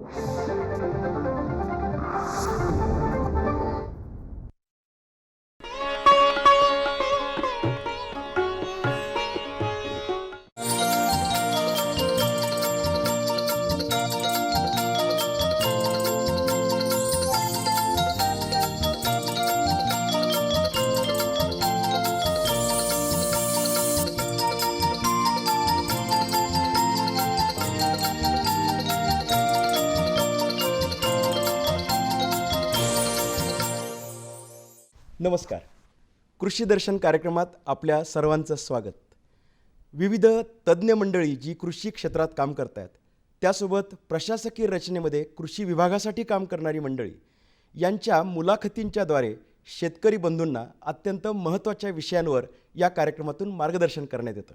Thank you. नमस्कार. कृषी दर्शन कार्यक्रमात आपल्या सर्वांचं स्वागत. विविध तज्ज्ञ मंडळी जी कृषी क्षेत्रात काम करत आहेत त्यासोबत प्रशासकीय रचनेमध्ये कृषी विभागासाठी काम करणारी मंडळी यांच्या मुलाखतींच्याद्वारे शेतकरी बंधूंना अत्यंत महत्त्वाच्या विषयांवर या कार्यक्रमातून मार्गदर्शन करण्यात येतं.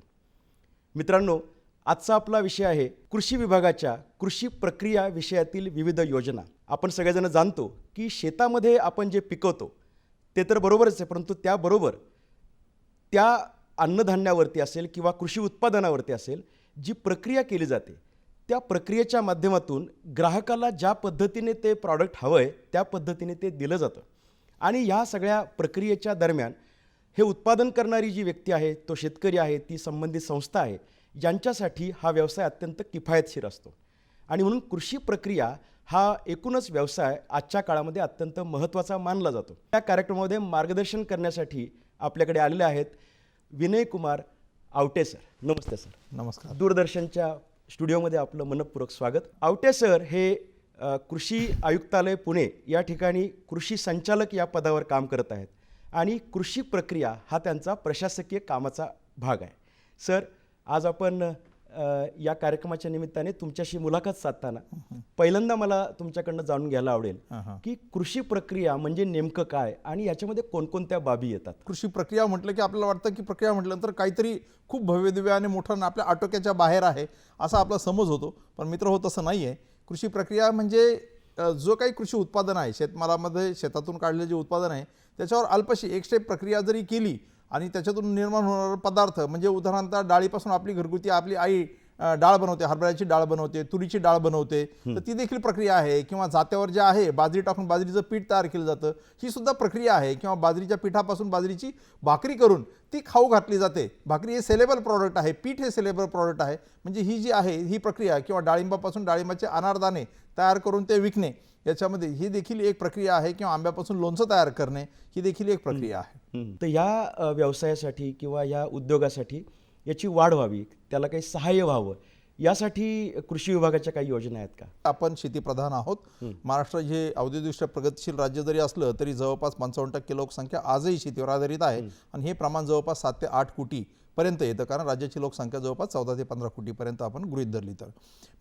मित्रांनो आजचा आपला विषय आहे कृषी विभागाच्या कृषी प्रक्रिया विषयातील विविध योजना. आपण सगळेजण जाणतो की शेतामध्ये आपण जे पिकवतो ते तर बरोबरच आहे परंतु त्याबरोबर त्या अन्नधान्यावरती असेल किंवा कृषी उत्पादनावरती असेल जी प्रक्रिया केली जाते त्या प्रक्रियेच्या माध्यमातून ग्राहकाला ज्या पद्धतीने ते प्रॉडक्ट हवं आहे त्या पद्धतीने ते दिलं जातं. आणि ह्या सगळ्या प्रक्रियेच्या दरम्यान हे उत्पादन करणारी जी व्यक्ती आहे तो शेतकरी आहे ती संबंधित संस्था आहे यांच्यासाठी हा व्यवसाय अत्यंत किफायतशीर असतो. आणि म्हणून कृषी प्रक्रिया हा एकूणच व्यवसाय आजच्या काळामध्ये अत्यंत महत्त्वाचा मानला जातो. या कार्यक्रमामध्ये मार्गदर्शन करण्यासाठी आपल्याकडे आलेले आहेत विनय कुमार आवटे सर. नमस्ते सर. नमस्कार. दूरदर्शनच्या स्टुडिओमध्ये आपलं मनपूर्वक स्वागत. आवटे सर हे कृषी आयुक्तालय पुणे या ठिकाणी कृषी संचालक या पदावर काम करत आहेत आणि कृषी प्रक्रिया हा त्यांचा प्रशासकीय कामाचा भाग आहे. सर आज आपण या कार्यक्रमाच्या निमित्ताने तुमच्याशी मुलाखत साधताना पहिल्यांदा मला तुमच्याकडनं जाणून घ्यायला आवडेल. की कृषी प्रक्रिया म्हणजे नेमकं काय आणि याच्यामध्ये कोणकोणत्या बाबी येतात? कृषी प्रक्रिया म्हटलं की आपल्याला वाटतं की प्रक्रिया म्हटल्यानंतर काहीतरी खूप भव्यदिव्य आणि मोठं आपल्या आटोक्याच्या बाहेर आहे असा आपला समज होतो. पण मित्र हो तसं नाही आहे कृषी प्रक्रिया म्हणजे जो काही कृषी उत्पादन आहे शेतमालामध्ये शेतातून काढलेलं जे उत्पादन आहे त्याच्यावर अल्पशी एक स्टेप प्रक्रिया जरी केली आणि त्याच्यातून निर्माण होणारा पदार्थ म्हणजे उदाहरणार्थ डाळीपासून आपली घरगुती आपली आई डाळ बनवते हरभऱ्याची डाळ बनवते तुरीची डाळ बनवते तर ती देखील प्रक्रिया आहे किंवा जात्यावर जे आहे बाजरी टाकून बाजरीचं पीठ तयार केलं जातं ही सुद्धा प्रक्रिया आहे किंवा बाजरीच्या पिठापासून बाजरीची भाकरी करून ती खाऊ घातली जाते. भाकरी हे सेलेबल प्रॉडक्ट आहे पीठ हे सेलेबल प्रॉडक्ट आहे म्हणजे ही जी आहे ही प्रक्रिया किंवा डाळिंबापासून डाळिंबाचे अनारदाणे तयार करून ते विकणे. याच्यामध्ये ही देखील एक प्रक्रिया आहे किंवा आंब्यापासून लोणचं तयार करणे ही देखील एक प्रक्रिया आहे. तर या व्यवसायासाठी किंवा या उद्योगासाठी याची वाढ व्हावी त्याला काही सहाय्य व्हावं यासाठी कृषी विभागाच्या काही योजना आहेत का? आपण शेतीप्रधान आहोत. महाराष्ट्र हे औद्योगिकदृष्ट्या प्रगतिशील राज्य जरी असलं तरी जवळपास पंचावन्न टक्के लोकसंख्या आजही शेतीवर आधारित आहे. आणि हे प्रमाण जवळपास सात ते आठ कोटी पर्यंत येतं. कारण राज्याची लोकसंख्या जवळपास चौदा ते पंधरा कोटीपर्यंत आपण गृहीत धरली तर.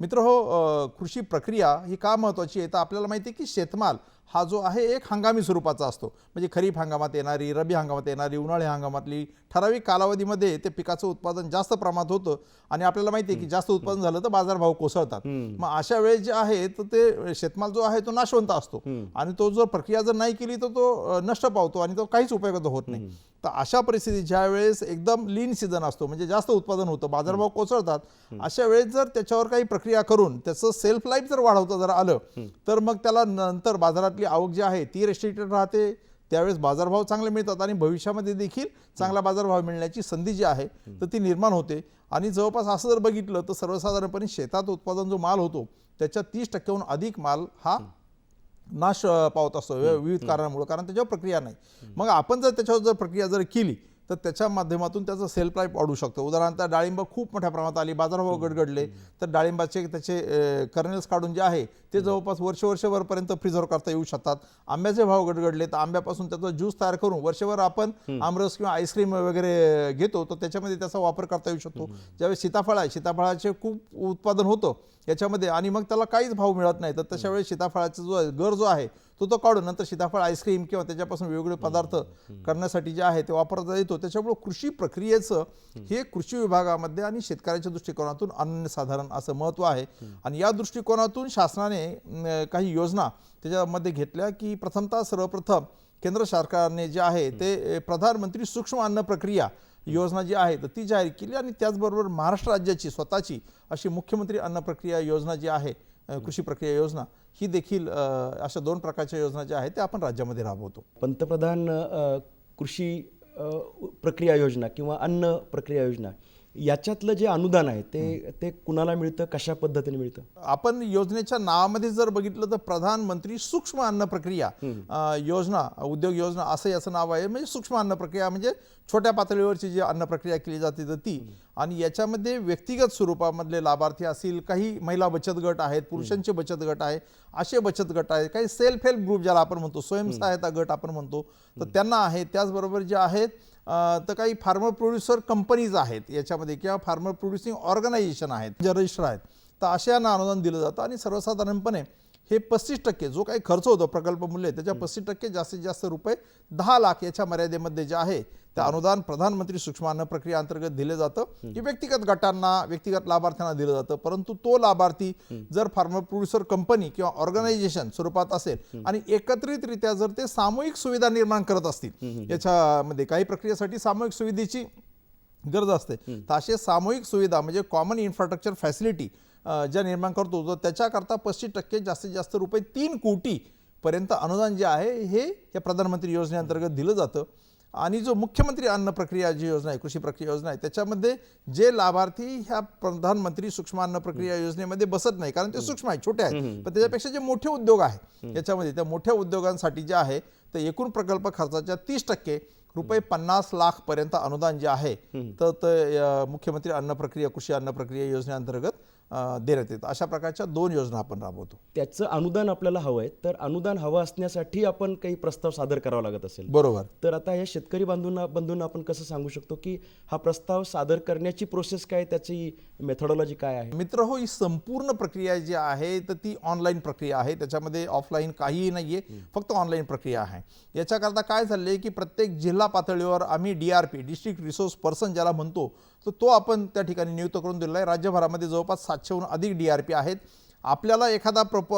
मित्र हो कृषी प्रक्रिया ही का महत्त्वाची आहे? तर आपल्याला माहिती आहे की शेतमाल हा जो आहे एक हंगामी स्वरूपाचा असतो. म्हणजे खरीप हंगामात येणारी रब्बी हंगामात येणारी उन्हाळी हंगामातली ठराविक कालावधीमध्ये ते पिकाचं उत्पादन जास्त प्रमाणात होतं आणि आपल्याला माहिती आहे की जास्त उत्पादन झालं तर बाजारभाव कोसळतात. मग अशा वेळेस जे आहे तर ते शेतमाल जो आहे तो नाशवंत असतो. आणि तो जर प्रक्रिया जर नाही केली तर तो नष्ट पावतो आणि तो काहीच उपयोगाचा होत नाही. तर अशा परिस्थितीत ज्या वेळेस एकदम लीन सीझन असतो म्हणजे जास्त उत्पादन होतं बाजारभाव कोसळतात अशा वेळेस जर त्याच्यावर काही प्रक्रिया करून त्याचं सेल्फ लाईफ जर वाढवता जर आलं तर मग त्याला नंतर बाजारातली आवक जी आहे ती रेस्ट्रिक्टेड राहते. त्यावेळेस बाजारभाव चांगले मिळतात आणि भविष्यामध्ये देखील चांगला बाजारभाव मिळण्याची संधी जी आहे तर ती निर्माण होते. आणि जवळपास असं जर बघितलं तर सर्वसाधारणपणे शेतात उत्पादन जो माल होतो त्याच्या तीस टक्क्याहून अधिक माल हा नाश पावत असतो. विविध कारणामुळे कारण त्याच्यावर प्रक्रिया नाही. मग आपण जर त्याच्यावर जर प्रक्रिया जर केली तर त्याच्या माध्यमातून त्याचं सेल्फ लाईफ वाढू शकतो. उदाहरणतः डाळिंब खूप मोठ्या प्रमाणात आली बाजारभाव गडगडले तर डाळिंबाचे त्याचे कर्नेल्स काढून जे आहे ते जवळपास वर्ष वर्षभरपर्यंत प्रिझर्व करता येऊ शकतात. आंब्याचे भाव गडगडले तर आंब्यापासून त्याचा ज्यूस तयार करून वर्षभर आपण आमरस किंवा आईस्क्रीम वगैरे घेतो तर त्याच्यामध्ये त्याचा वापर करता येऊ शकतो. ज्यावेळेस सीताफळ आहे सीताफळाचे खूप उत्पादन होतं याच्यामध्ये आणि मग त्याला काहीच भाव मिळत नाही. तर तशा वेळेस सीताफळाचा जो गर जो आहे तो तो काढून नंतर सीताफळ आईस्क्रीम किंवा त्याच्यापासून वेगवेगळे पदार्थ करण्यासाठी जे आहे ते वापरता येतो. त्याच्यामुळे कृषी प्रक्रियेचं हे कृषी विभागामध्ये आणि शेतकऱ्याच्या दृष्टिकोनातून अनन्यसाधारण असं महत्त्व आहे. आणि या दृष्टिकोनातून शासनाने काही योजना त्याच्यामध्ये घेतल्या की प्रथमतः सर्वप्रथम केंद्र सरकारने जे आहे ते प्रधानमंत्री सूक्ष्म अन्न प्रक्रिया योजना जी आहे तर ती जाहीर केली आणि त्याचबरोबर महाराष्ट्र राज्याची स्वतःची अशी मुख्यमंत्री अन्न प्रक्रिया योजना जी आहे कृषी प्रक्रिया योजना ही देखील अशा दोन प्रकारच्या योजना ज्या आहेत त्या आपण राज्यामध्ये राबवतो. पंतप्रधान कृषी प्रक्रिया योजना किंवा अन्न प्रक्रिया योजना याच्यातलं जे अनुदान आहे ते ते कुणाला मिळतं? कशा पद्धतीने मिळतं? आपण योजनेच्या नावामध्ये जर बघितलं तर प्रधानमंत्री सूक्ष्म अन्न प्रक्रिया योजना उद्योग योजना असं याचं नाव आहे. म्हणजे सूक्ष्म अन्न प्रक्रिया म्हणजे छोट्या पातळीवरची जी अन्न प्रक्रिया केली जाते तर ती. आणि याच्यामध्ये व्यक्तिगत स्वरूपामधले लाभार्थी असतील काही महिला बचत गट आहेत पुरुषांचे बचत गट आहे असे बचत गट आहेत काही सेल्फ हेल्प ग्रुप ज्याला आपण म्हणतो स्वयंसहायता गट आपण म्हणतो तर त्यांना आहे. त्याचबरोबर जे आहेत तर काही फार्मर प्रोड्युसर कंपनीज आहेत याच्यामध्ये किंवा फार्मर प्रोड्युसिंग ऑर्गनायझेशन आहेत जे रजिस्टर आहेत. तर अशांना अनुदान दिलं जातं आणि सर्वसाधारणपणे हे पस्तीस टक्के जो काही खर्च होतो प्रकल्प मूल्य त्याच्या पस्तीस टक्के जास्तीत जास्त रुपये दहा लाख याच्या मर्यादेमध्ये जे आहे ते अनुदान प्रधानमंत्री सूक्ष्म अन्न प्रक्रिया अंतर्गत दिले जातं की व्यक्तिगत गटांना व्यक्तिगत लाभार्थ्यांना दिलं जातं. परंतु तो लाभार्थी जर फार्मर प्रोड्युसर कंपनी किंवा ऑर्गनायझेशन स्वरूपात असेल आणि एकत्रितरित्या जर ते सामूहिक सुविधा निर्माण करत असतील याच्यामध्ये काही प्रक्रियेसाठी सामूहिक सुविधेची गरज असते. तर असे सामूहिक सुविधा म्हणजे कॉमन इन्फ्रास्ट्रक्चर फॅसिलिटी ज्या निर्माण करतो तर त्याच्याकरता पस्तीस टक्के जास्तीत जास्त रुपये तीन कोटी पर्यंत अनुदान जे आहे हे या प्रधानमंत्री योजनेअंतर्गत दिलं जातं. आणि जो मुख्यमंत्री अन्न प्रक्रिया जी योजना आहे कृषी प्रक्रिया योजना आहे त्याच्यामध्ये जे लाभार्थी ह्या प्रधानमंत्री सूक्ष्म अन्न प्रक्रिया योजनेमध्ये बसत नाही कारण ते सूक्ष्म आहे छोटे आहेत. पण त्याच्यापेक्षा जे मोठे उद्योग आहेत याच्यामध्ये त्या मोठ्या उद्योगांसाठी जे आहे तर एकूण प्रकल्प खर्चाच्या तीस टक्के रुपये पन्नास लाख पर्यंत अनुदान जे आहे तर मुख्यमंत्री अन्न प्रक्रिया कृषी अन्न प्रक्रिया योजनेअंतर्गत देण्यात येतं अशा प्रकारच्या दोन योजना आपण राबवतो. त्याचं अनुदान आपल्याला हवं आहे तर अनुदान हवं असण्यासाठी आपण काही प्रस्ताव सादर करावा लागत असेल. बरोबर. तर आता या शेतकरी बांधूंना बंधूंना आपण कसं सांगू शकतो की हा प्रस्ताव सादर करण्याची प्रोसेस काय? त्याची मेथॉडॉलॉजी काय आहे? मित्र हो ही संपूर्ण प्रक्रिया जी आहे तर ती ऑनलाईन प्रक्रिया आहे. त्याच्यामध्ये ऑफलाईन काहीही नाहीये फक्त ऑनलाईन प्रक्रिया आहे. याच्याकरता काय झालंय की प्रत्येक जिल्हा पातळीवर आम्ही D R P district resource person ज्याला म्हणतो तर तो आपण त्या ठिकाणी नियुक्त करून दिलेला आहे. राज्यभरामध्ये जवळपास सातशेहून अधिक डी आर पी आहेत. आपल्याला एखादा प्रप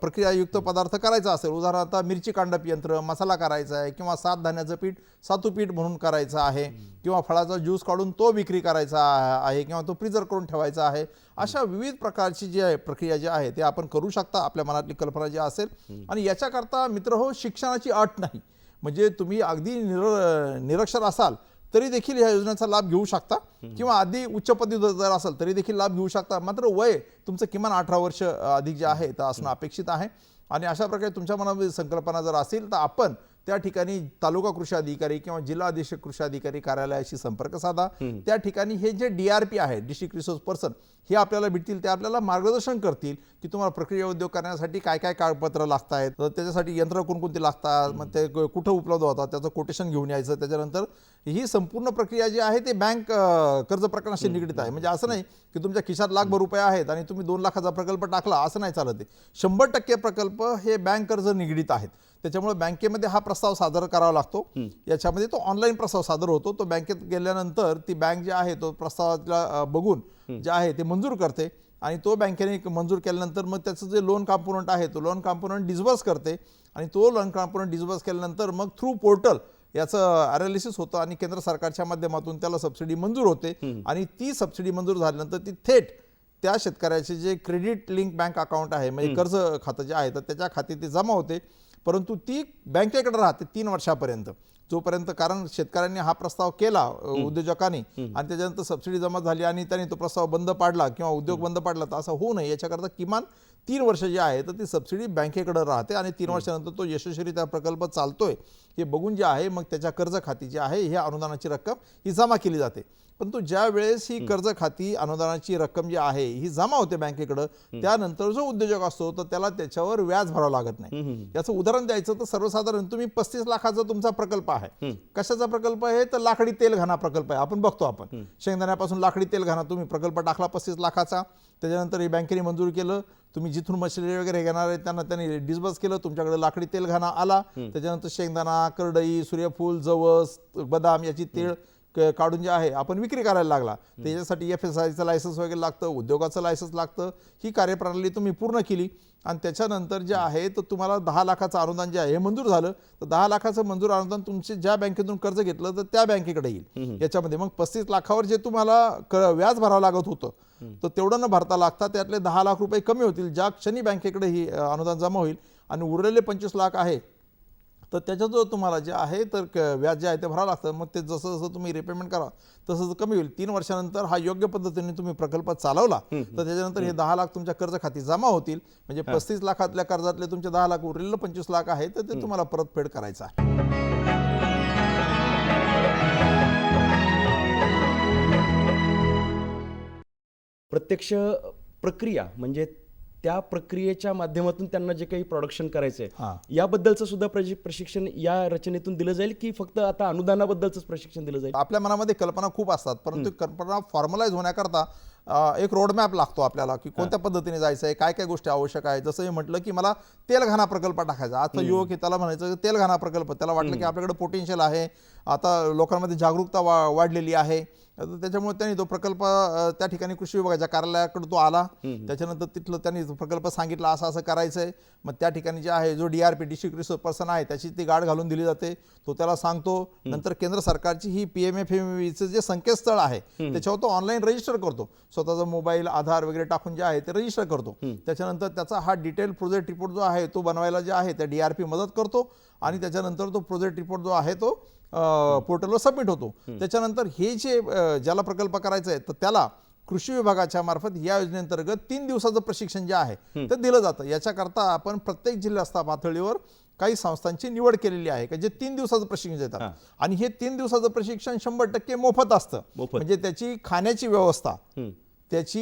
प्रक्रियायुक्त पदार्थ करायचा असेल उदाहरणार्थ मिरची कांडप यंत्र मसाला करायचा आहे किंवा सात धान्याचं पीठ सातू पीठ म्हणून करायचं आहे किंवा फळाचा ज्यूस काढून तो विक्री करायचा आहे किंवा तो प्रिझर करून ठेवायचा आहे. अशा विविध प्रकारची जी आहे प्रक्रिया जी आहे ते आपण करू शकता. आपल्या मनातली कल्पना जी असेल. आणि याच्याकरता मित्र हो शिक्षणाची अट नाही. म्हणजे तुम्ही अगदी निर निरक्षर असाल तरी देखील या योजनेचा लाभ घेऊ शकता. किंवा आधी उच्च पदवी जर असेल तरी देखील लाभ घेऊ शकता. मात्र वय तुमचं किमान अठरा वर्ष अधिक जे आहे तर असणं अपेक्षित आहे. आणि अशा प्रकारे तुमच्या मनामध्ये संकल्पना जर असेल तर आपण त्या ठिकाणी तालुका कृषी अधिकारी किंवा जिल्हा अधीक्षक कृषी अधिकारी कार्यालयाशी संपर्क साधा. त्या ठिकाणी हे जे डी आर पी आहे डिस्ट्रिक्ट रिसोर्स पर्सन हे आपल्याला भेटतील ते आपल्याला मार्गदर्शन करतील की तुम्हाला प्रक्रिया उद्योग करण्यासाठी काय काय कागदपत्र लागत आहेत तर त्याच्यासाठी यंत्र कोणकोणती लागतात मग ते कुठं उपलब्ध होतात त्याचं कोटेशन घेऊन यायचं त्याच्यानंतर ही संपूर्ण प्रक्रिया जी आहे ते बँक कर्ज प्रकरणाशी निगडीत आहे. म्हणजे असं नाही की तुमच्या खिशात लाखभर रुपये आहेत आणि तुम्ही दोन लाखाचा प्रकल्प टाकला असं नाही चालत आहे. शंभर टक्के प्रकल्प हे बँक कर्ज निगडीत आहेत. त्याच्यामुळे बँकेमध्ये हा प्रस्ताव सादर करावा लागतो. याच्यामध्ये तो ऑनलाईन प्रस्ताव सादर होतो. तो बँकेत गेल्यानंतर ती बँक जे आहे तो प्रस्तावाला बघून जे आहे ते मंजूर करते आणि तो बँकेने मंजूर केल्यानंतर मग त्याचं जे लोन कॉम्पोनंट आहे तो लोन कॉम्पोनंट डिस्बर्स करते आणि तो लोन कॉम्पोनंट डिस्बर्स केल्यानंतर मग थ्रू पोर्टल याचं अनालिसिस होतं आणि केंद्र सरकारच्या माध्यमातून त्याला सबसिडी मंजूर होते आणि ती सबसिडी मंजूर झाल्यानंतर ती थेट त्या शेतकऱ्याचे जे क्रेडिट लिंक बँक अकाउंट आहे म्हणजे कर्ज खातं जे आहे तर त्याच्या खाती ती जमा होते. परंतु ती बँकेकडे राहते तीन वर्षापर्यंत. जोपर्यंत कारण शेतकऱ्यांनी हा प्रस्ताव केला उद्योजकांनी आणि त्याच्यानंतर सबसिडी जमा झाली आणि त्यांनी तो प्रस्ताव बंद पाडला किंवा उद्योग बंद पाडला तर असं होऊ नये. याच्याकरता किमान तीन वर्ष जे आहे तर ती सबसिडी बँकेकडे राहते आणि तीन वर्षानंतर तो यशस्वीरित्या प्रकल्प चालतोय. हे बघून जे आहे मग त्याच्या कर्ज खाती जी आहे ह्या अनुदानाची रक्कम ही जमा केली जाते. परंतु ज्या वेळेस ही कर्ज खाती अनुदानाची रक्कम जी आहे ही जमा होते बँकेकडं त्यानंतर जो उद्योजक असतो तर त्याला त्याच्यावर व्याज भरावं लागत नाही. याचं उदाहरण द्यायचं तर सर्वसाधारण तुम्ही पस्तीस लाखाचा तुमचा प्रकल्प आहे. कशाचा प्रकल्प आहे? तर लाकडी तेलघाना प्रकल्प आहे. आपण बघतो आपण. शेंगदाण्यापासून लाकडी तेलघाना तुम्ही प्रकल्प टाकला पस्तीस लाखाचा. त्याच्यानंतर हे बँकेने मंजूर केलं. तुम्ही जिथून मशिनरी वगैरे घेणार आहेत त्यांना त्यांनी डिस्बर्स केलं. तुमच्याकडे लाकडी तेलघाना आला. त्याच्यानंतर शेंगदाणा करडई सूर्यफूल जवस बदाम याची क- काढून जे आहे आपण विक्री करायला लागला. त्याच्यासाठी एफ एस आयचं लायसन्स वगैरे लागतं उद्योगाचं लायसन्स लागतं. ही कार्यप्रणाली तुम्ही पूर्ण केली. आणि त्याच्यानंतर जे आहे तर तुम्हाला दहा लाखाचं अनुदान जे आहे हे मंजूर झालं. तर दहा लाखाचं मंजूर अनुदान तुमचे ज्या बँकेतून कर्ज घेतलं तर त्या बँकेकडे येईल. याच्यामध्ये मग पस्तीस लाखावर जे तुम्हाला व्याज भरावं लागत होतं तर तेवढं न भरता लागता त्यातले दहा लाख रुपये कमी होतील ज्या क्षणी बँकेकडे ही अनुदान जमा होईल. आणि उरलेले पंचवीस लाख आहे तर त्याच्याजवळ तुम्हाला जे आहे तर क- व्याज जे आहे ते भरावं लागतं. मग ते जसं जसं तुम्ही रिपेमेंट करा तसं कमी होईल. तीन वर्षानंतर हा योग्य पद्धतीने तुम्ही प्रकल्प चालवला तर त्याच्यानंतर हे दहा लाख तुमच्या कर्ज खाती जमा होतील. म्हणजे पस्तीस लाखातल्या कर्जातले तुमचे दहा लाख उरलेलं पंचवीस लाख आहे तर ते तुम्हाला परतफेड करायचं आहे. प्रत्यक्ष प्रक्रिया म्हणजे त्या प्रक्रियेच्या माध्यमातून त्यांना जे काही प्रोडक्शन करायचं हां. आहे याबद्दलचं सुद्धा प्रशि- प्रशिक्षण या रचनेतून दिलं जाईल की फक्त आता अनुदानाबद्दलच प्रशिक्षण दिलं जाईल? आपल्या मनामध्ये कल्पना खूप असतात परंतु कल्पना फॉर्मलाईज होण्याकरता एक रोडमॅप लागतो आपल्याला की कोणत्या पद्धतीने जायचं आहे काय काय गोष्टी आवश्यक आहे जसं मी म्हटलं की मला तेलघाना प्रकल्प टाकायचा. आता युवक आहे त्याला म्हणायचं की तेलघाना प्रकल्प. त्याला वाटलं की आपल्याकडे पोटेन्शियल आहे. आता लोकांमध्ये जागरूकता वा वाढलेली आहे. त्याच्यामुळे त्यांनी तो प्रकल्प त्या ठिकाणी कृषी विभागाच्या कार्यालयाकडे तो आला त्याच्यानंतर तिथलं त्यांनी प्रकल्प सांगितला असं असं करायचं आहे मग त्या ठिकाणी जे आहे जो डीआरपी डिस्ट्रिक्ट रिसोर्स पर्सन आहे त्याची ती गाठ घालून दिली जाते. तो त्याला सांगतो नंतर केंद्र सरकारची ही पी एम एफ जे संकेतस्थळ आहे त्याच्यावर तो ऑनलाईन रजिस्टर करतो. स्वतःचा मोबाईल आधार वगैरे टाकून जे आहे ते रजिस्टर करतो. त्याच्यानंतर त्याचा हा डिटेल प्रोजेक्ट रिपोर्ट जो आहे तो बनवायला जे आहे त्या डीआरपी मदत करतो. आणि त्याच्यानंतर तो प्रोजेक्ट रिपोर्ट जो आहे तो पोर्टलवर सबमिट होतो. त्याच्यानंतर हे जे ज्याला प्रकल्प करायचा आहे तर त्याला कृषी विभागाच्या मार्फत या योजनेअंतर्गत तीन दिवसाचं प्रशिक्षण जे आहे ते दिलं जातं. याच्याकरता आपण प्रत्येक जिल्हा पातळीवर काही संस्थांची निवड केलेली आहे की जे तीन दिवसाचं प्रशिक्षण देतात. आणि हे तीन दिवसाचं प्रशिक्षण शंभर टक्के मोफत असतं. म्हणजे त्याची खाण्याची व्यवस्था. त्याची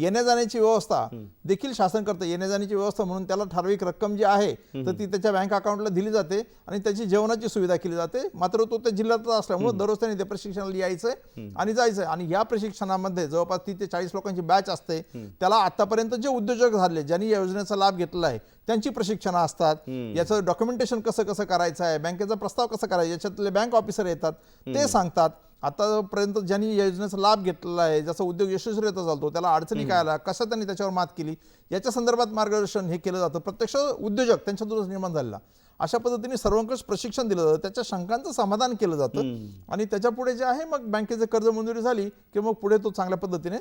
येण्या जाण्याची व्यवस्था देखील शासन करतं. येण्या जाण्याची व्यवस्था म्हणून त्याला ठराविक रक्कम जी आहे तर ती त्याच्या बँक अकाउंटला दिली जाते आणि त्याची जेवणाची सुविधा केली जाते. मात्र तो त्या जिल्ह्यातच असल्यामुळे दररोज त्यांनी त्या प्रशिक्षणाला यायचंय आणि जायचंय आणि या प्रशिक्षणामध्ये जवळपास तीस ते चाळीस लोकांची बॅच असते. त्याला आतापर्यंत जे उद्योजक झाले ज्यांनी या योजनेचा लाभ घेतलेला आहे त्यांची प्रशिक्षणं असतात. याचं डॉक्युमेंटेशन कसं कसं करायचं आहे बँकेचा प्रस्ताव कसा करायचा याच्यातले बँक ऑफिसर येतात. ते सांगतात. आतापर्यंत ज्यांनी योजनेचा लाभ घेतलेला आहे ज्याचा उद्योग यशस्वीरित्या चालतो त्याला अडचणी काय आल्या कसं त्यांनी त्याच्यावर मात केली याच्या संदर्भात मार्गदर्शन हे केलं जातं. प्रत्यक्ष उद्योजक त्यांच्यातूनच निर्माण झालेला. अशा पद्धतीने सर्वंकष प्रशिक्षण दिलं जातं. त्याच्या शंकांचं समाधान केलं जातं. आणि त्याच्या पुढे जे आहे मग बँकेचे कर्ज मंजुरी झाली की मग पुढे तो चांगल्या पद्धतीने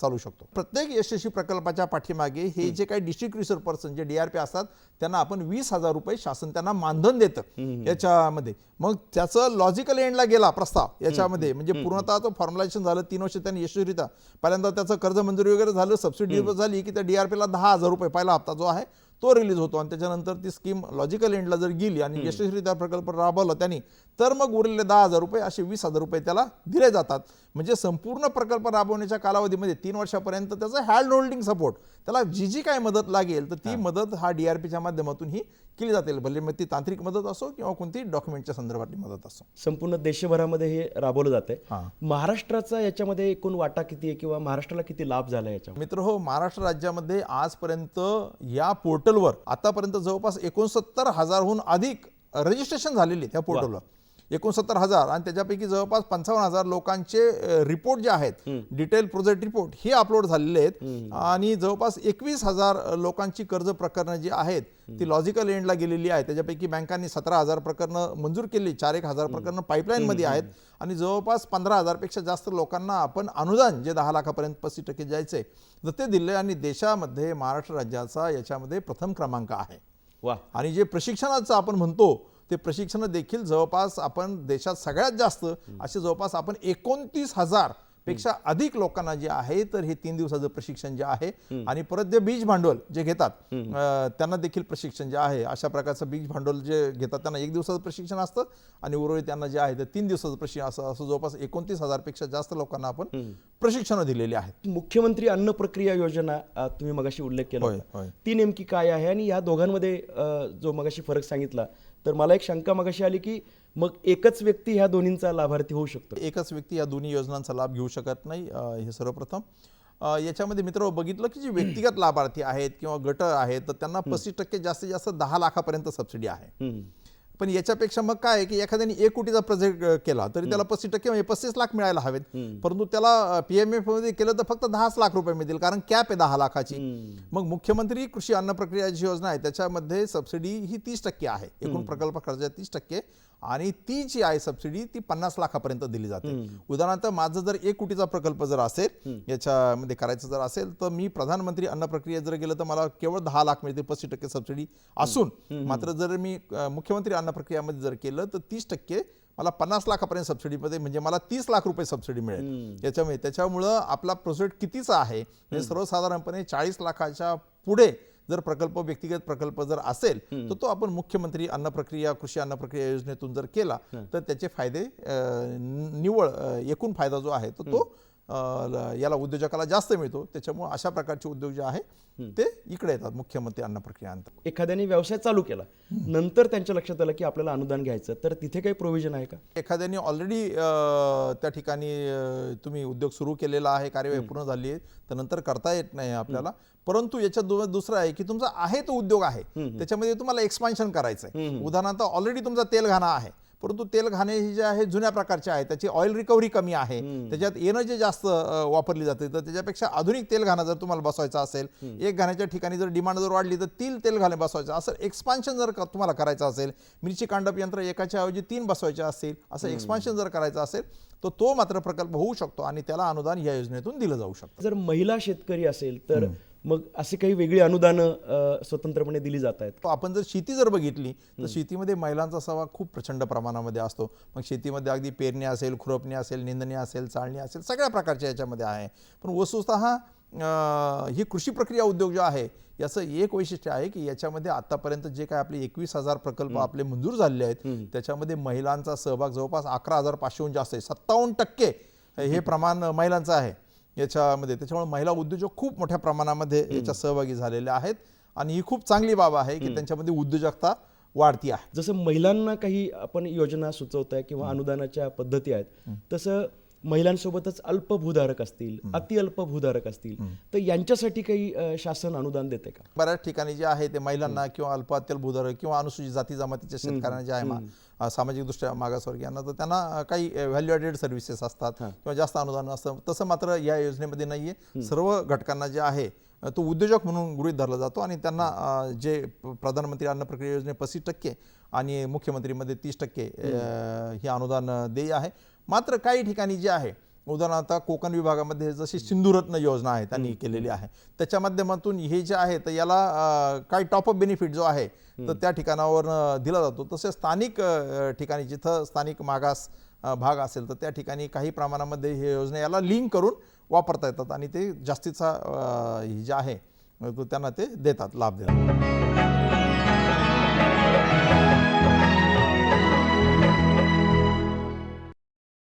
चालू शकतो. प्रत्येक यशस्वी प्रकल्पाच्या पाठीमागे हे जे काही डिस्ट्रिक्ट रिसर्च पर्सन जे डीआरपी असतात त्यांना आपण वीस हजार रुपये शासन त्यांना मानधन देतं याच्यामध्ये. मग त्याचं लॉजिकल एंडला गेला प्रस्ताव याच्यामध्ये. म्हणजे पूर्णतः तो फॉर्म्युलेशन झालं तीन वर्ष त्यांनी यशस्वीरित्या. पहिल्यांदा त्याचं कर्ज मंजुरी वगैरे झालं सबसिडी झाली की त्या डीआरपीला दहा हजार रुपये पहिला हप्ता जो आहे तो रिलीज होतो. आणि त्याच्यानंतर ती स्कीम लॉजिकल एंडला जर गेली आणि यशस्वीरित्या प्रकल्प राबवला त्यांनी तर मग उरलेले दहा हजार रुपये असे वीस हजार रुपये त्याला दिले जातात. म्हणजे संपूर्ण प्रकल्प राबवण्याच्या कालावधीमध्ये तीन वर्षापर्यंत त्याचं हँड होल्डिंग सपोर्ट त्याला जी जी काय मदत लागेल तर ती मदत हा डीआरपीच्या माध्यमातून ही केली जाते. भले मग ती तांत्रिक मदत असो किंवा कोणती डॉक्युमेंटच्या संदर्भातली मदत असो. संपूर्ण देशभरामध्ये हे राबवलं जात महाराष्ट्राचा याच्यामध्ये एकूण वाटा किती आहे किंवा महाराष्ट्राला किती लाभ झाला याच्यामध्ये? मित्र हो महाराष्ट्र राज्यामध्ये आजपर्यंत या पोर्टलवर आतापर्यंत जवळपास एकोणसत्तर हजारहून अधिक रजिस्ट्रेशन झालेले आहेत या पोर्टलवर एकोणसत्तर हजार आणि त्याच्यापैकी जवळपास पंचावन्न हजार लोकांचे रिपोर्ट जे आहेत डिटेल प्रोजेक्ट रिपोर्ट हे अपलोड झालेले आहेत. आणि जवळपास एकवीस हजार लोकांची कर्ज प्रकरणं जी आहेत ती लॉजिकल एंडला गेलेली आहे. त्याच्यापैकी बँकांनी सतरा हजार प्रकरणं मंजूर केली चार एक हजार प्रकरणं पाईपलाईनमध्ये आहेत. आणि जवळपास पंधरा हजारपेक्षा जास्त लोकांना आपण अनुदान जे दहा लाखापर्यंत पस्तीस टक्के जायचे तर ते दिले आणि देशामध्ये महाराष्ट्र राज्याचा याच्यामध्ये प्रथम क्रमांक आहे. वा. आणि जे प्रशिक्षणाचं आपण म्हणतो ते प्रशिक्षण देखील जवळपास आपण देशात सगळ्यात जास्त असे जवळपास आपण एकोणतीस हजारपेक्षा अधिक लोकांना जे आहे तर हे तीन दिवसाचं प्रशिक्षण जे आहे आणि परत जे बीज भांडवल जे घेतात त्यांना देखील प्रशिक्षण जे आहे अशा प्रकारचं बीज भांडवल जे घेतात त्यांना एक दिवसाचं प्रशिक्षण असतं आणि उर्वरित त्यांना जे आहे ते तीन दिवसाचं प्रशिक्षण असं असं जवळपास एकोणतीस हजारपेक्षा जास्त लोकांना आपण प्रशिक्षण दिलेली आहेत. मुख्यमंत्री अन्न प्रक्रिया योजना तुम्ही मगाशी उल्लेख केला. ती नेमकी काय आहे आणि या दोघांमध्ये जो मगाशी फरक सांगितला तर मला एक शंका मगाशी आली की मग एकच व्यक्ती ह्या दोन्हींचा लाभार्थी होऊ शकतो? एकच व्यक्ती या दोन्ही योजनांचा लाभ घेऊ शकत नाही हे सर्वप्रथम. याच्यामध्ये मित्र बघितलं की जे व्यक्तिगत लाभार्थी आहेत किंवा गट आहेत तर त्यांना पस्तीस टक्के जास्तीत जास्त दहा लाखापर्यंत सबसिडी आहे. पण याच्यापेक्षा मग काय की एखाद्याने एक कोटीचा प्रोजेक्ट केला तरी त्याला पस्तीस टक्के म्हणजे पस्तीस लाख मिळायला हवेत. परंतु त्याला पीएमएफमध्ये केलं तर फक्त दहाच लाख रुपये मिळतील कारण कॅप आहे दहा लाखाची. मग मुख्यमंत्री कृषी अन्न प्रक्रिया जी योजना आहे त्याच्यामध्ये सबसिडी ही तीस टक्के आहे. एकूण प्रकल्प खर्च तीस टक्के आणि ती जी आहे सबसिडी ती पन्नास लाखापर्यंत दिली जाते. उदाहरणार्थ माझं जर एक कोटीचा प्रकल्प जर असेल याच्यामध्ये करायचं जर असेल तर मी प्रधानमंत्री अन्न प्रक्रियेत जर गेलं तर मला केवळ दहा लाख मिळते पस्तीस टक्के सबसिडी असून. मात्र जर मी मुख्यमंत्री अन्न प्रक्रियामध्ये जर केलं तर तीस टक्के मला पन्नास लाखापर्यंत सबसिडीमध्ये म्हणजे मला तीस लाख रुपये सबसिडी मिळेल. याच्यामुळे त्याच्यामुळं आपला प्रोजेक्ट कितीचा आहे म्हणजे सर्वसाधारणपणे चाळीस लाखाच्या पुढे जर प्रकल्प व्यक्तिगत प्रकल्प जर असेल तर तो आपण मुख्यमंत्री अन्न प्रक्रिया कृषी अन्न प्रक्रिया योजनेतून जर केला तर त्याचे फायदे निव्वळ एकूण फायदा जो आहे तो तो याला उद्योजकाला जास्त मिळतो. त्याच्यामुळे अशा प्रकारचे उद्योग जे आहे ते इकडे येतात. मुख्यमंत्री अन्न प्रक्रिया अंतर्गत. एखाद्याने व्यवसाय चालू केला. नंतर त्यांच्या लक्षात आलं की आपल्याला अनुदान घ्यायचं. तर तिथे काही प्रोव्हिजन आहे का? एखाद्याने ऑलरेडी त्या ठिकाणी तुम्ही उद्योग सुरू केलेला आहे कार्यवाही पूर्ण झाली आहे तर नंतर करता येत नाही आपल्याला. परंतु याच्यात दुसरं आहे की तुमचा आहे तो उद्योग आहे. त्याच्यामध्ये तुम्हाला एक्सपान्शन करायचं आहे उदाहरणार्थ ऑलरेडी तुमचा तेलघाणा आहे. परंतु तेलघाणे हे जे आहे जुन्या प्रकारचे आहे. त्याची ऑइल रिकव्हरी कमी आहे. त्याच्यात एनर्जी जास्त वापरली जाते तर त्याच्यापेक्षा आधुनिक तेलघाणा जर तुम्हाला बसवायचा असेल एक घाण्याच्या ठिकाणी जर डिमांड जर वाढली तर तीन तेलघाणे बसवायचं. असं एक्सपान्शन जर तुम्हाला करायचं असेल मिरची कांडप यंत्र एकाच्या ऐवजी तीन बसवायचे असतील असं एक्सपान्शन जर करायचं असेल तर तो मात्र प्रकल्प होऊ शकतो आणि त्याला अनुदान या योजनेतून दिलं जाऊ शकतं. जर महिला शेतकरी असेल तर मग असे काही वेगळी अनुदानं स्वतंत्रपणे दिली जात आहेत. तो आपण जर शेती जर बघितली तर शेतीमध्ये महिलांचा सहभाग खूप प्रचंड प्रमाणामध्ये असतो. मग शेतीमध्ये अगदी पेरणी असेल खुरपणी असेल निंदणी असेल चाळणी असेल सगळ्या प्रकारच्या याच्यामध्ये आहे. पण वस्तुतः ही कृषी प्रक्रिया उद्योग जो आहे याचं एक वैशिष्ट्य आहे की याच्यामध्ये आतापर्यंत जे काय आपले एकवीस हजार प्रकल्प आपले मंजूर झालेले आहेत त्याच्यामध्ये महिलांचा सहभाग जवळपास अकरा हजार पाचशेहून जास्त आहे. सत्तावन्न टक्के हे प्रमाण महिलांचं आहे. याच्यामध्ये. त्याच्यामुळे महिला उद्योजक खूप मोठ्या प्रमाणामध्ये याच्यात सहभागी झालेले आहेत आणि ही खूप चांगली बाब आहे की त्यांच्यामध्ये उद्योजकता वाढती आहे. जसं महिलांना काही आपण योजना सुचवताय किंवा अनुदानाच्या पद्धती आहेत तसं महिलांसोबतच अल्पभूधारक असतील अतिअल्प भूधारक असतील तर यांच्यासाठी काही शासन अनुदान देते का? बऱ्याच ठिकाणी जे आहे ते महिलांना किंवा अल्प अत्यल्प भूधारक किंवा अनुसूचित जाती जमातीच्या शेतकऱ्यांना जे आहे सामाजिकदृष्ट्या मागासवर्गीयांना तर त्यांना काही व्हॅल्यू ॲडेड सर्व्हिसेस असतात किंवा जास्त अनुदान असतं तसं मात्र या योजनेमध्ये नाहीये. सर्व घटकांना जे आहे तो उद्योजक म्हणून गृहीत धरला जातो आणि त्यांना जे प्रधानमंत्री अन्न प्रक्रिया योजने पस्तीस टक्के आणि मुख्यमंत्रीमध्ये तीस टक्के हे अनुदान देय आहे. मात्र काही ठिकाणी जे आहे उदाहरणार्थ कोकण विभागामध्ये जशी सिंधुरत्न योजना आहे त्यांनी केलेली आहे. त्याच्या माध्यमातून हे जे आहे तर याला काही टॉपअप बेनिफिट जो आहे तर त्या ठिकाणावर दिला जातो. तसेच स्थानिक ठिकाणी जिथं स्थानिक मागास भाग असेल तर त्या ठिकाणी काही प्रमाणामध्ये हे योजना याला लिंक करून वापरता येतात आणि ते जास्तीचा हे जे आहे तो त्यांना ते देतात लाभ देतात.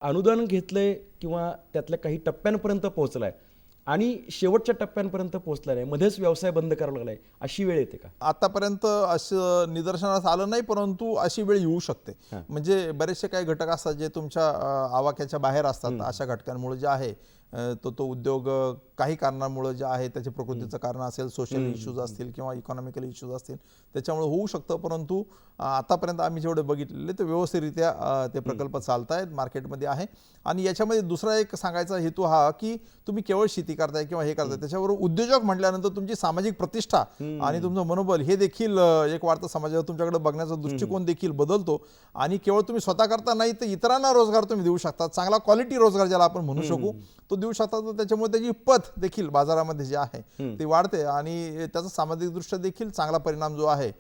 अनुदान घेतलंय किंवा त्यातल्या काही टप्प्यांपर्यंत पोहोचलाय. आणि शेवटच्या टप्प्यांपर्यंत पोहोचला नाही. मध्येच व्यवसाय बंद करावा लागलाय. अशी वेळ येते का? आतापर्यंत असं निदर्शनास आलं नाही परंतु अशी वेळ येऊ शकते. म्हणजे बरेचसे काही घटक असतात जे तुमच्या आवाक्याच्या बाहेर असतात अशा घटकांमुळे जे आहे. तो तो उद्योग काही कारणामुळे जे आहे त्याचे प्रकृतीचं कारण असेल सोशल इश्यूज असतील किंवा इकॉनॉमिकल इश्यूज असतील त्याच्यामुळे होऊ शकतं. परंतु आतापर्यंत आम्ही जेवढे बघितलेले ते व्यवस्थितरित्या ते प्रकल्प चालत आहेत मार्केटमध्ये आहे. आणि याच्यामध्ये दुसरा एक सांगायचा हेतू हा की तुम्ही केवळ शेती करताय किंवा हे करताय त्याच्याबरोबर उद्योजक म्हटल्यानंतर तुमची सामाजिक प्रतिष्ठा आणि तुमचं मनोबल हे देखील एक वाढतं समाजात तुमच्याकडे बघण्याचा दृष्टिकोन देखील बदलतो. आणि केवळ तुम्ही स्वतः करता नाही तर इतरांना रोजगार तुम्ही देऊ शकता. चांगला क्वालिटी रोजगार ज्याला आपण म्हणू शकू. तो देऊ शकता तर त्याच्यामुळे त्याची पत देखील बाजारामध्ये जे आहे ती वाढते. आणि त्याचा सामाजिक दृष्ट्या देखील चांगला परिणाम जो आहे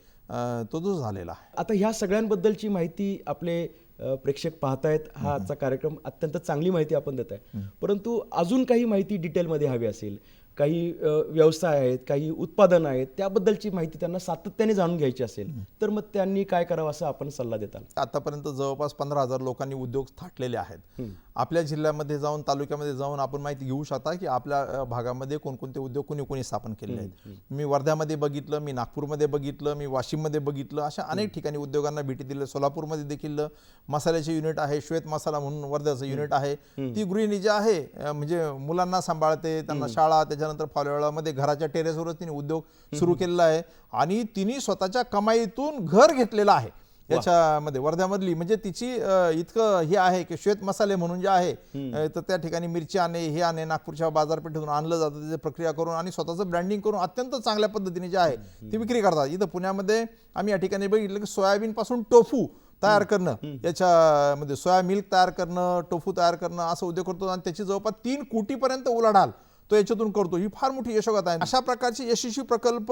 तो जो झालेला आहे. आता ह्या सगळ्यांबद्दलची माहिती आपले प्रेक्षक पाहतायत. हा आजचा कार्यक्रम अत्यंत चांगली माहिती आपण देत आहे. परंतु अजून काही माहिती डिटेलमध्ये हवी असेल काही व्यवसाय आहेत काही उत्पादन आहेत त्याबद्दलची माहिती त्यांना सातत्याने जाणून घ्यायची असेल तर मग त्यांनी काय करावं असं आपण सल्ला देताल? आतापर्यंत जवळपास पंधरा हजार लोकांनी उद्योग थाटलेले आहेत. आपल्या जिल्ह्यामध्ये जाऊन तालुक्यामध्ये जाऊन आपण माहिती घेऊ शकता की आपल्या भागामध्ये कोणकोणते उद्योग कोणी कोणी स्थापन केले आहेत. मी वर्ध्यामध्ये बघितलं मी नागपूरमध्ये बघितलं मी वाशिममध्ये बघितलं अशा अनेक ठिकाणी उद्योगांना भेटी दिल्या. सोलापूरमध्ये देखील मसाल्याचे युनिट आहे श्वेत मसाला म्हणून वर्ध्याचं युनिट आहे. ती गृहिणी जी आहे म्हणजे मुलांना सांभाळते त्यांना शाळा त्याच्यानंतर फावल्यावेळामध्ये घराच्या टेरेसवरच तिने उद्योग सुरू केलेला आहे. आणि तिने स्वतःच्या कमाईतून घर घेतलेलं आहे. याच्यामध्ये वर्ध्यामधली. म्हणजे तिची इतकं हे आहे की श्वेत मसाले म्हणून जे आहे तर त्या ठिकाणी मिरची आणे हे आणे नागपूरच्या बाजारपेठेतून आणलं जातं त्याची प्रक्रिया करून आणि स्वतःचं ब्रँडिंग करून अत्यंत चांगल्या पद्धतीने जे आहे ती विक्री करतात. इथं पुण्यामध्ये आम्ही या ठिकाणी बघितलं की सोयाबीन पासून टोफू तयार करणं याच्यामध्ये सोया मिल्क तयार करणं टोफू तयार करणं असं उद्योग करतो. आणि त्याची जवळपास तीन कोटीपर्यंत उलाढाल तो याच्यातून करतो. ही फार मोठी यशोगाथा आहे. अशा प्रकारचे यशस्वी प्रकल्प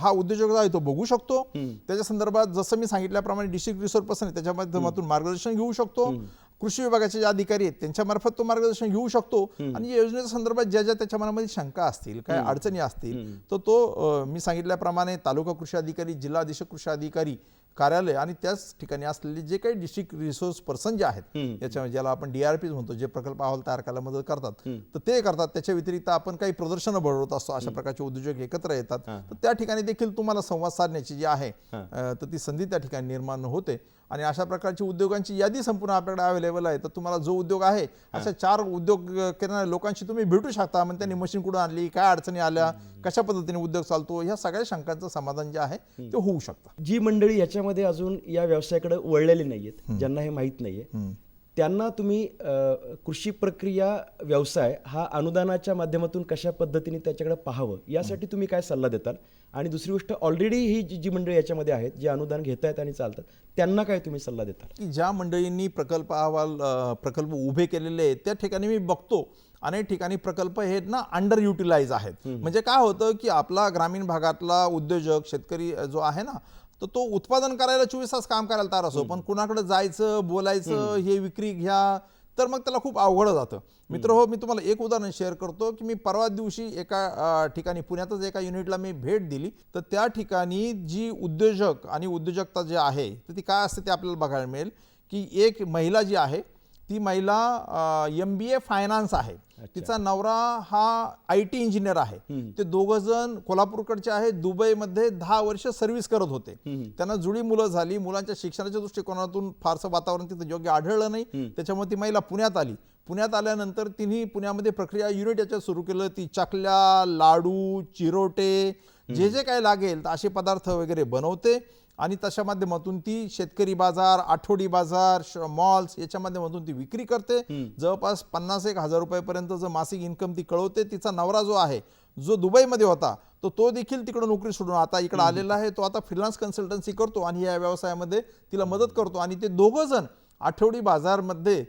हा उद्योजक आहे तो बघू शकतो. त्याच्या संदर्भात जसं मी सांगितल्याप्रमाणे डिस्ट्रिक्ट रिसोर्स पर्सन आहे त्याच्या माध्यमातून मार्गदर्शन घेऊ शकतो. कृषी विभागाचे जे अधिकारी आहेत त्यांच्या मार्फत तो मार्गदर्शन घेऊ शकतो. आणि या योजनेच्या संदर्भात ज्या ज्या त्याच्या मनामध्ये शंका असतील काय अडचणी असतील तर तो अं, मी सांगितल्याप्रमाणे तालुका कृषी अधिकारी जिल्हा अधीक्षक कृषी अधिकारी कार्यालय आणि त्याच ठिकाणी असलेले जे काही डिस्ट्रिक्ट रिसोर्स पर्सन जे आहेत याच्या ज्याला आपण डीआरपी म्हणतो जे प्रकल्प अहवाल तयार करायला मदत करतात तर ते करतात. त्याच्या व्यतिरिक्त आपण काही प्रदर्शनं भरवत असतो अशा प्रकारचे उद्योजक एकत्र येतात. तर त्या ठिकाणी देखील तुम्हाला संवाद साधण्याची जी आहे तर ती संधी त्या ठिकाणी निर्माण होते. आणि अशा प्रकारची उद्योगांची यादी संपूर्ण आपल्याकडे अवेलेबल आहे. तर तुम्हाला जो उद्योग आहे अशा चार उद्योग करणाऱ्या लोकांशी तुम्ही भेटू शकता. मग त्यांनी मशीन कुठून आणली काय अडचणी आल्या कशा पद्धतीने उद्योग चालतो ह्या सगळ्या शंकांचं समाधान जे आहे ते होऊ शकतं. जी मंडळी याच्यामध्ये अजून या व्यवसायाकडे वळलेली नाहीयेत ज्यांना हे माहीत नाहीये त्यांना तुम्ही कृषी प्रक्रिया व्यवसाय हा अनुदानाच्या माध्यमातून कशा पद्धतीने त्याच्याकडे पाहावं यासाठी तुम्ही काय सल्ला देताल? आणि दुसरी गोष्ट ऑलरेडी ही जी जी मंडळी याच्यामध्ये आहेत जे अनुदान घेत आहेत आणि चालतात त्यांना काय तुम्ही सल्ला देताल की ज्या मंडळींनी प्रकल्प अहवाल प्रकल्प उभे केलेले आहेत त्या ठिकाणी मी बघतो अनेक ठिकाणी प्रकल्प हे ना अंडर युटिलाइज आहेत म्हणजे काय होतं की आपला ग्रामीण भागातला उद्योजक शेतकरी जो आहे ना तर तो उत्पादन करायला चोवीस तास काम करायला तयार असतो. पण कुणाकडे जायचं बोलायचं हे विक्री घ्या तर मग त्याला खूप अवघड जातं. मित्र हो मी तुम्हाला एक उदाहरण शेअर करतो की मी परवा दिवशी एका ठिकाणी पुण्यातच एका युनिटला मी भेट दिली. तर त्या ठिकाणी जी उद्योजक आणि उद्योजकता जे आहे तर ती काय असते ते आपल्याला बघायला मिळेल की एक महिला जी आहे ती महिला एम बी ए फायनान्स आहे. तिचा नवरा हा आय टी इंजिनियर आहे. ते दोघ जण कोल्हापूरकडचे आहेत. दुबईमध्ये दहा वर्ष सर्व्हिस करत होते. त्यांना जुळी मुलं झाली. मुलांच्या शिक्षणाच्या दृष्टिकोनातून फारसं वातावरण तिथं योग्य आढळलं नाही. त्याच्यामुळे ती महिला पुण्यात आली. पुण्यात आल्यानंतर तिने पुण्यामध्ये प्रक्रिया युनिट याच्यात सुरू केलं. ती चकल्या लाडू चिरोटे जे जे काय लागेल असे पदार्थ वगैरे बनवते. आणि तशा माध्यमातून ती शेतकरी बाजार आठवडी बाजार मॉल्स याच्या माध्यमातून ती विक्री करते. जवळपास पन्नास एक हजार रुपयापर्यंतचं मासिक इन्कम ती कळवते तिचा नवरा जो आहे जो दुबईमध्ये होता तो तो देखील तिकडे नोकरी सोडून आता इकडे आलेला आहे. तो आता फ्रीलान्स कन्सल्टन्सी करतो आणि या व्यवसायामध्ये तिला मदत करतो. आणि ते दोघं जण आठवडी बाजारमध्ये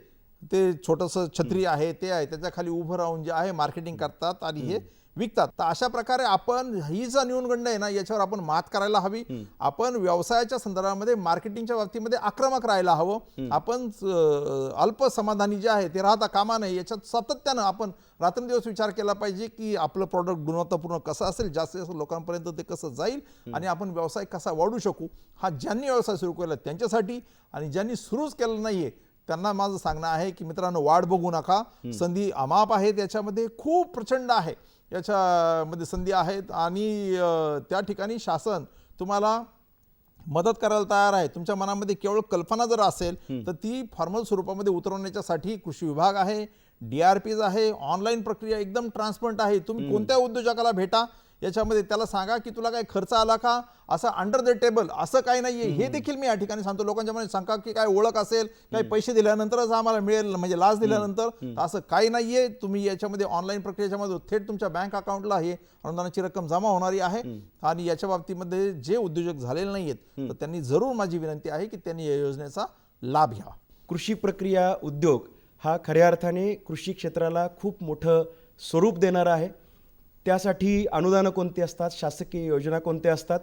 ते छोटंसं छत्री आहे ते आहे त्याच्याखाली उभं राहून जे आहे मार्केटिंग करतात. आणि हे विकतात. तर अशा प्रकारे आपण ही जी न्यूनगंड आहे ना याच्यावर आपण मात करायला हवी. आपण व्यवसायाच्या संदर्भामध्ये मार्केटिंगच्या बाबतीमध्ये आक्रमक राहायला हवं. आपण अल्प समाधानी जे आहे ते राहता कामा नये. याच्यात सातत्यानं आपण रात्रंदिवस विचार केला पाहिजे की आपलं प्रॉडक्ट गुणवत्तापूर्ण कसं असेल जास्तीत जास्त लोकांपर्यंत ते कसं जाईल आणि आपण व्यवसाय कसा वाढू शकू हा ज्यांनी व्यवसाय सुरू केला त्यांच्यासाठी आणि ज्यांनी सुरूच केलं नाहीये त्यांना माझं सांगणं आहे की मित्रांनो वाट बघू नका. संधी अमाप आहेत याच्यामध्ये खूप प्रचंड आहे. याच्यामध्ये संधी आहेत आणि त्या ठिकाणी शासन तुम्हाला मदत करायला तयार आहे. तुमच्या मनामध्ये केवळ कल्पना जर असेल तर ती फॉर्मल स्वरूपामध्ये उतरवण्याच्यासाठी कृषी विभाग आहे डीआरपीज आहे ऑनलाईन प्रक्रिया एकदम ट्रान्सपरंट आहे. तुम्ही कोणत्या उद्योजकाला भेटा याच्यामध्ये त्याला सांगा की तुला काही खर्च आला का? असं अंडर द टेबल असं काही नाहीये. हे देखील मी या ठिकाणी सांगतो. लोकांच्या मध्ये सांगा की काय ओळख असेल काही पैसे दिल्यानंतरच आम्हाला मिळेल म्हणजे लाच दिल्यानंतर तर असं काही नाहीये. तुम्ही याच्यामध्ये ऑनलाईन प्रक्रियेच्या मध्ये थेट तुमच्या बँक अकाउंटला हे अनुदानाची रक्कम जमा होणारी आहे आणि याच्या बाबतीमध्ये जे उद्योजक झालेले नाहीयेत तर त्यांनी जरूर माझी विनंती आहे की त्यांनी या योजनेचा लाभ घ्यावा. कृषी प्रक्रिया उद्योग हा खऱ्या अर्थाने कृषी क्षेत्राला खूप मोठं स्वरूप देणारा आहे. त्यासाठी अनुदानं कोणती असतात? शासकीय योजना कोणत्या असतात?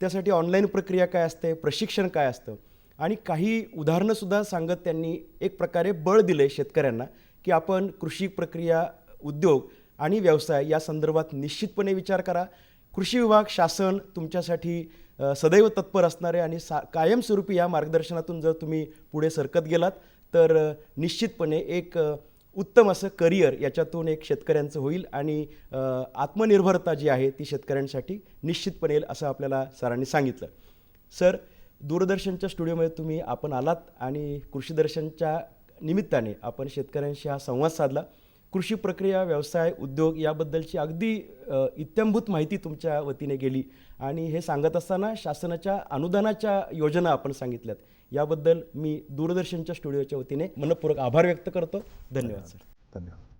त्यासाठी ऑनलाईन प्रक्रिया काय असते? प्रशिक्षण काय असतं? आणि काही उदाहरणंसुद्धा सांगत त्यांनी एक प्रकारे बळ दिले शेतकऱ्यांना की आपण कृषी प्रक्रिया उद्योग आणि व्यवसाय या संदर्भात निश्चितपणे विचार करा. कृषी विभाग शासन तुमच्यासाठी सदैव तत्पर असणारे आणि सा कायमस्वरूपी या मार्गदर्शनातून जर तुम्ही पुढे सरकत गेलात तर निश्चितपणे एक उत्तम असं करिअर याच्यातून एक शेतकऱ्यांचं होईल आणि आत्मनिर्भरता जी आहे ती शेतकऱ्यांसाठी निश्चितपणे येईल असं आपल्याला सरांनी सांगितलं. सर दूरदर्शनच्या स्टुडिओमध्ये तुम्ही आपण आलात आणि कृषीदर्शनच्या निमित्ताने आपण शेतकऱ्यांशी हा संवाद साधला. कृषी प्रक्रिया व्यवसाय उद्योग याबद्दलची अगदी इत्यंभूत माहिती तुमच्या वतीने गेली आणि हे सांगत असताना शासनाच्या अनुदानाच्या योजना आपण सांगितल्यात. याबद्दल मी दूरदर्शनच्या स्टुडिओच्या वतीने मनपूर्वक आभार व्यक्त करतो. धन्यवाद सर. धन्यवाद.